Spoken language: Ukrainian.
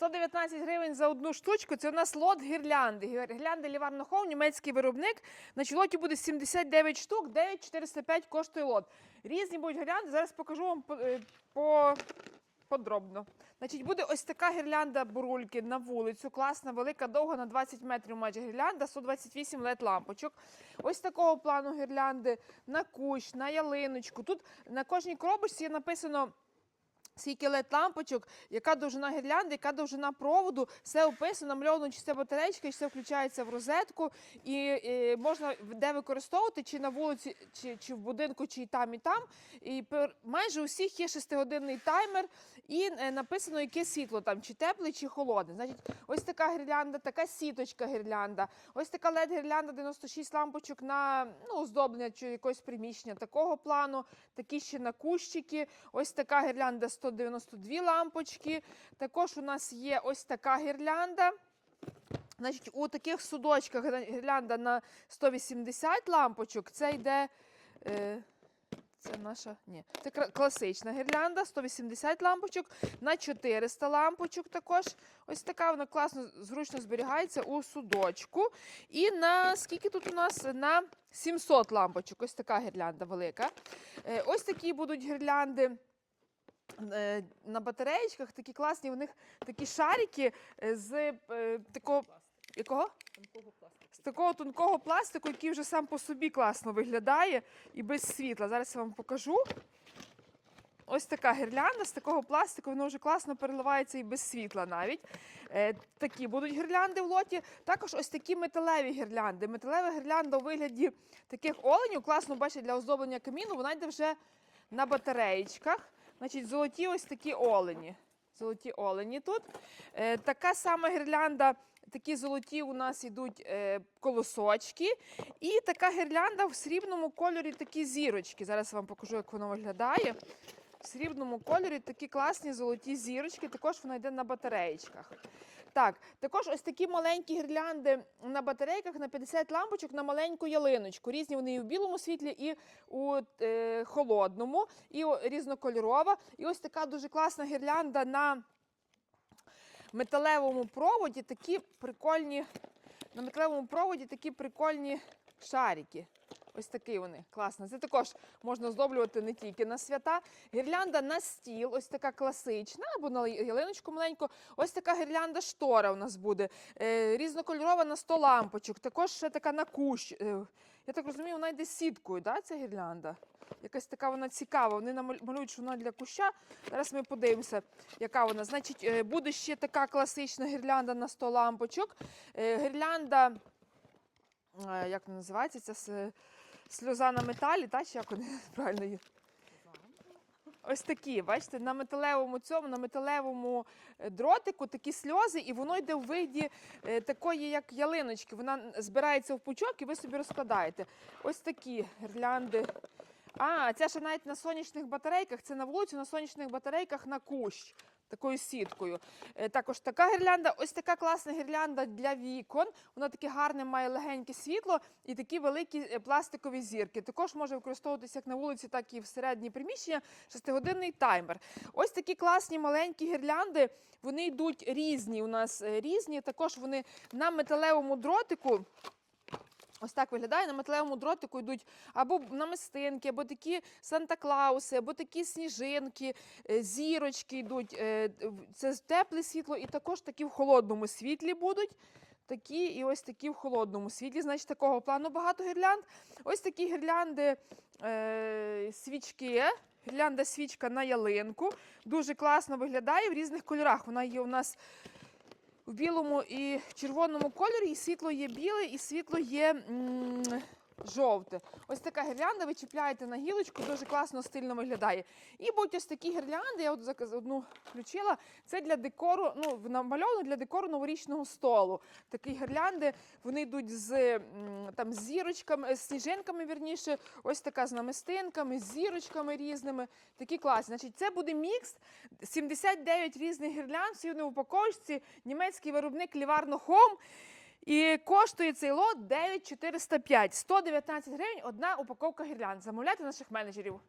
119 гривень за одну штучку. Це у нас лот гірлянди. Гір- Гірлянди Ліварно Хоум, німецький виробник. На лоті буде 79 штук, 9405 коштує лот. Різні будуть гірлянди. Зараз покажу вам по, е, по подробно. Значить, буде ось така гірлянда бурульки на вулицю. Класна, велика, довга на 20 метрів майже гірлянда, 128 лед лампочок. Ось такого плану гірлянди на кущ, на ялиночку. Тут на кожній коробочці є написано. Скільки лед лампочок, яка довжина гірлянди, яка довжина проводу, все описано, намальовано, чи це батарейка, чи це включається в розетку, і, е, можна де використовувати, чи на вулиці, чи, чи в будинку, чи і там, і там. І пер- майже у всіх є шестигодинний таймер, і е, написано, яке світло там, чи тепле, чи холодне. Значить, ось така гірлянда, така сіточка гірлянда, ось така led гірлянда 96 лампочок на ну, оздоблення чи якогось приміщення такого плану, такі ще на кущики. Ось така гірлянда 192 лампочки. Також у нас є ось така гірлянда. Значить, у таких судочках гірлянда- на 180 лампочок. Це йде. Е, це наша. Ні, це класична гірлянда, 180 лампочок, на 400 лампочок також. Ось така вона класно, зручно зберігається у судочку. І на скільки тут у нас? На 700 лампочок. Ось така гірлянда велика. Е, Ось такі будуть гірлянди. Е, На батареєчках такі класні, у них такі шарики е, з е, такого якого? З такого тонкого пластику, який вже сам по собі класно виглядає і без світла. Зараз я вам покажу. Ось така гірлянда з такого пластику, воно вже класно переливається і без світла навіть. Е, такі будуть гірлянди в лоті. Також ось такі металеві гірлянди. Металева гірлянда у вигляді таких оленів, класно бачить для оздоблення каміну, вона йде вже на батареєчках. Значить, золоті ось такі олені. Золоті олені тут. Е, така сама гірлянда, такі золоті у нас йдуть е, колосочки. І така гірлянда в срібному кольорі такі зірочки. Зараз вам покажу, як воно виглядає. Срібному кольорі такі класні золоті зірочки. Також вона йде на батареєчках. Так, також ось такі маленькі гірлянди на батарейках на 50 лампочок на маленьку ялиночку. Різні вони і в білому світлі, і у е, холодному, і різнокольорова. І ось така дуже класна гірлянда на металевому проводі. Такі прикольні, на металевому проводі такі прикольні шарики. Ось такі вони класно. Це також можна оздоблювати не тільки на свята. Гірлянда на стіл, ось така класична, або на ялиночку маленьку. Ось така гірлянда штора у нас буде. Е, різнокольорова на 100 лампочок. Також ще така на кущ. Е, я так розумію, вона йде сіткою, да, ця гірлянда? Якась така вона цікава. Вони намаль- малюють, що вона для куща. Зараз ми подивимося, яка вона. Значить, е, буде ще така класична гірлянда на 100 лампочок. Гірлянда, як вона називається? С- сльоза на металі, та, чи як вони правильно є? Ось такі, бачите, на металевому цьому, на металевому е, дротику такі сльози, і воно йде в виді е, такої, як ялиночки. Вона збирається в пучок і ви собі розкладаєте. Ось такі гірлянди. А, ця ще навіть на сонячних батарейках, це на вулицю, на сонячних батарейках на кущ. Такою сіткою. Е, Також така гірлянда, ось така класна гірлянда для вікон. Вона таке гарне має легеньке світло і такі великі е, пластикові зірки. Також може використовуватися як на вулиці, так і в середні приміщення. Шестигодинний таймер. Ось такі класні маленькі гірлянди. Вони йдуть різні. У нас е, різні. Також вони на металевому дротику. Ось так виглядає. На металевому дротику йдуть або намистинки, або такі Санта-Клауси, або такі сніжинки, е, зірочки йдуть. е, Це тепле світло, і також такі в холодному світлі будуть. Такі і ось такі в холодному світлі. Значить, такого плану багато гірлянд. Ось такі гірлянди, е, свічки. Гірлянда свічка на ялинку. Дуже класно виглядає в різних кольорах. Вона є у нас в білому і червоному кольорі, і світло є біле, і світло є м, жовте. Ось така гірлянда, ви чіпляєте на гілочку, дуже класно, стильно виглядає. І будуть ось такі гірлянди, я от одну включила. Це для декору, ну, намальовано для декору новорічного столу. Такі гірлянди, вони йдуть з там, зірочками, з сніжинками, вірніше, ось така з намистинками, з зірочками різними. Такі класні. Значить, це буде мікс 79 різних гірлянд, всі вони в упаковочці, німецький виробник Ліварно Home. І коштує цей лот 9405. 119 гривень одна упаковка гірлянд. Замовляйте наших менеджерів.